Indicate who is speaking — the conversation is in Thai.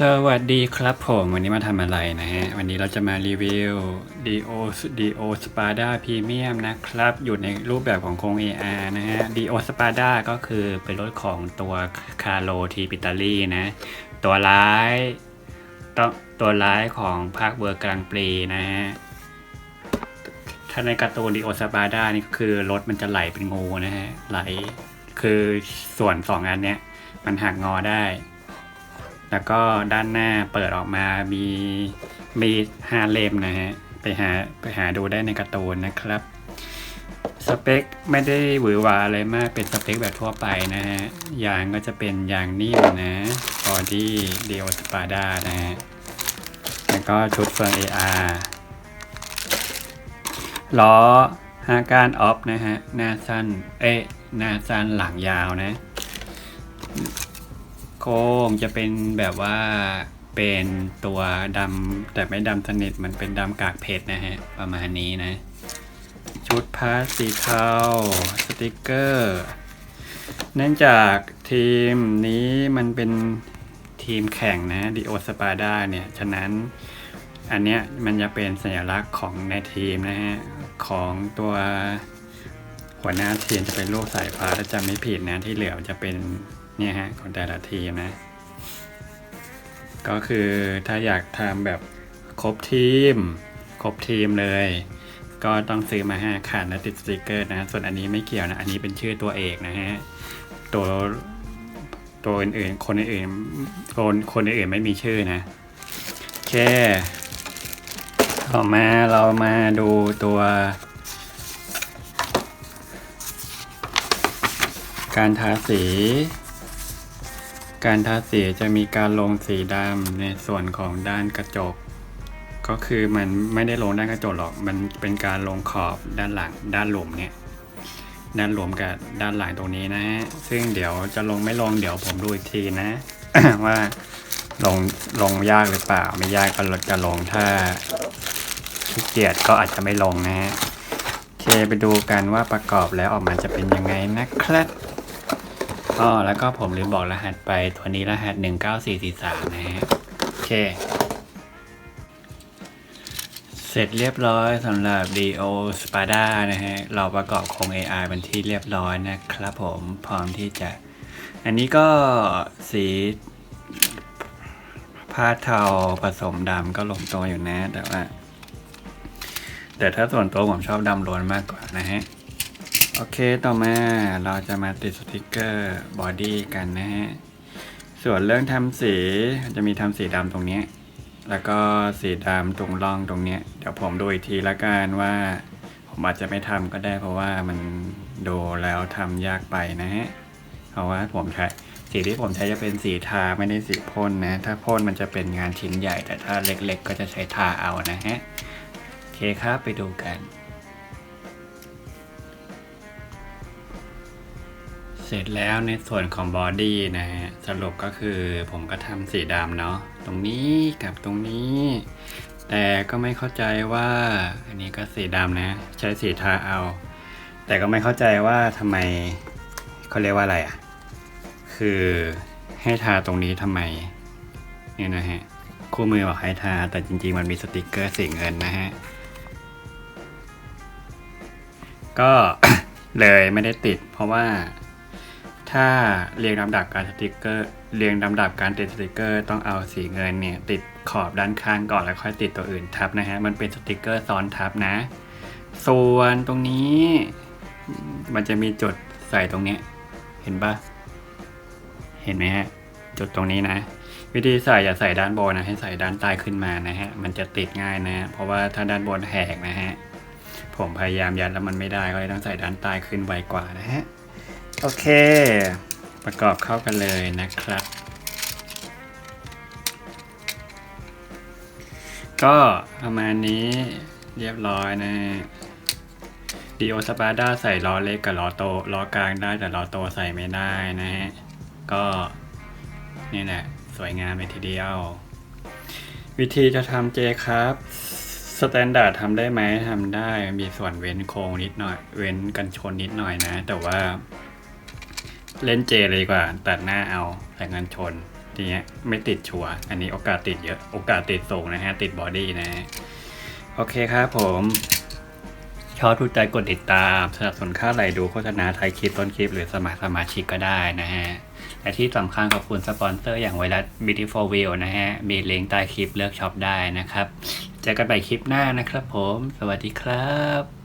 Speaker 1: สวัสดีครับผมวันนี้มาทำอะไรนะฮะ วันนี้เราจะมารีวิว Dio Dio Spada Premium นะครับ อยู่ในรูปแบบของโครง AR นะฮะ Dio Spada ก็คือเป็นรถของตัวคาร์โลทีปิตาลีนะ ตัวร้ายตัวตัวร้ายของภาคเวอร์กลางปรีนะฮะ ถ้าในการ์ตูน Dio Spada นี่ก็คือรถมันจะไหลเป็นงูนะฮะ ไหลคือส่วนสองอันเนี้ยมันหักงอได้ แล้วก็ด้านหน้าเปิดออกมามีมีห้าเล่มนะฮะ ไปหาไปหาดูได้ในการ์ตูนนะครับ สเปคไม่ได้หวือหวาอะไรมากเป็นสเปคแบบทั่วไปนะฮะ ยางก็จะเป็นยางนิ่มนะบอดี้เดียวสปาด้านะฮะ แล้วก็ชุดเฟือง AR ล้อฮาการออฟนะฮะ หน้าสั้น เอ๊ะ หน้าสั้นหลังยาวนะ โค้งจะเป็นแบบว่าเป็นตัวดำแต่ไม่ดำสนิทมันเป็นดำกากเพชรนะฮะ ประมาณนี้นะ ชุดพาสสีเทาสติกเกอร์เนื่องจากทีมนี้มันเป็นทีมแข่งนะดิโอสปาดาเนี่ย ฉะนั้นอันเนี้ยมันจะเป็นสัญลักษณ์ของในทีมนะฮะ ของตัวหัวหน้าทีมจะเป็นรูปสายฟ้าถ้าจำไม่ผิดนะที่เหลือจะเป็น เนี่ยฮะของแต่ละทีมนะ ก็คือถ้าอยากทำแบบครบทีม ครบทีมเลย ก็ต้องซื้อมาห้าคันแล้วติดสติกเกอร์นะ ส่วนอันนี้ไม่เกี่ยวนะ อันนี้เป็นชื่อตัวเอกนะฮะ ตัวตัวอื่นๆ คนอื่นๆคนคนอื่นๆไม่มีชื่อนะโอเคต่อมาเรามาดูตัว การทาสี การทาสีจะมีการลงสีดำในส่วนของด้านกระจก ก็คือมันไม่ได้ลงด้านกระจกหรอก มันเป็นการลงขอบด้านหลังด้านหลุมเนี่ยด้านหลุมกับด้านหลังตรงนี้นะฮะซึ่งเดี๋ยวจะลงไม่ลงเดี๋ยวผมดูอีกทีนะ ว่าลงลงยากหรือเปล่า ไม่ยากก็จะลงถ้าขี้เกียจก็อาจจะไม่ลงนะฮะโอเคไปดูกันว่าประกอบแล้วออกมาจะเป็นยังไงนะครับ อ๋อแล้วก็ผมลืมบอกรหัสไปตัวนี้รหัส 19443 นะฮะ โอเค เสร็จเรียบร้อยสำหรับ DO Spada นะฮะ เราประกอบโครง AI เป็นที่เรียบร้อยนะครับผมพร้อมที่จะ อันนี้ก็สีผ้าเทาผสมดำก็ลงตัวอยู่นะ แต่ว่า แต่ถ้าส่วนตัวผมชอบดำล้วนมากกว่านะฮะ โอเคต่อมาเราจะมาติดสติกเกอร์บอดี้กันนะฮะ ส่วนเรื่องทำสีจะมีทำสีดำตรงนี้ แล้วก็สีดำตรงร่องตรงนี้ เดี๋ยวผมดูอีกทีละกันว่า ผมอาจจะไม่ทำก็ได้เพราะว่ามันดูแล้วทำยากไปนะฮะ เพราะว่าผมใช้สีที่ผมใช้จะเป็นสีทาไม่ได้สีพ่นนะ ถ้าพ่นมันจะเป็นงานชิ้นใหญ่ แต่ถ้าเล็กๆ ก็จะใช้ทาเอานะฮะ โอเคครับไปดูกัน สร็จแล้วในส่วนของบอดี้นะฮะสรุปก็คือผมก็ทำสีดำเนาะตรงนี้กับตรงนี้ แต่ก็ไม่เข้าใจว่า อันนี้ก็สีดำนะ ใช้สีทาเอา แต่ก็ไม่เข้าใจว่าทำไมเขาเรียกว่าอะไรอะ คือให้ทาตรงนี้ทำไมเนี่ยนะฮะคู่มือบอกให้ทา แต่จริงๆมันมีสติกเกอร์สีเงินนะฮะ ก็เลยไม่ได้ติดเพราะว่า ถ้าเรียงลำดับการสติกเกอร์ เรียงลำดับการติดสติกเกอร์ ต้องเอาสีเงินเนี่ยติดขอบด้านข้างก่อนแล้วค่อยติดตัวอื่นทับนะฮะ มันเป็นสติกเกอร์ซ้อนทับนะ ส่วนตรงนี้ มันจะมีจุดใส่ตรงนี้ เห็นปะเห็นไหมฮะ จุดตรงนี้นะ วิธีใส่อย่าใส่ด้านบนนะ ให้ใส่ด้านใต้ขึ้นมานะฮะ มันจะติดง่ายนะ เพราะว่าถ้าด้านบนแหกนะฮะ ผมพยายามยัดแล้วมันไม่ได้ก็เลยต้องใส่ด้านใต้ขึ้นไวกว่านะฮะ โอเค ประกอบเข้ากันเลยนะครับ ก็ประมาณนี้เรียบร้อยนะดีโอสปาด้าใส่ล้อเล็กกับล้อโตล้อกลางได้แต่ล้อโตใส่ไม่ได้นะฮะ ก็นี่แหละสวยงามเลยทีเดียว วิธีจะทำเจครับสแตนดาร์ดทำได้ไหมทำได้มีส่วนเว้นโครงนิดหน่อย เว้นกันชนนิดหน่อยนะ แต่ว่า เล่นเจเลยดีกว่า ตัดหน้าเอาแต่งานชน ทีเนี้ยไม่ติดชัวอันนี้โอกาสติดเยอะ โอกาสติดสูงนะฮะ ติดบอดี้นะฮะโอเคครับผมชอบถูกใจกดติดตาม สนับสนุนค่าไหลดูโฆษณาไทยคลิปต้นคลิป หรือสมัครสมาชิกก็ได้นะฮะ และที่สำคัญขอบคุณสปอนเซอร์อย่างไวรัส Beautiful View นะฮะ มีลิงก์ใต้คลิปเลือกช็อปได้นะครับ เจอกันใหม่คลิปหน้านะครับผม สวัสดีครับ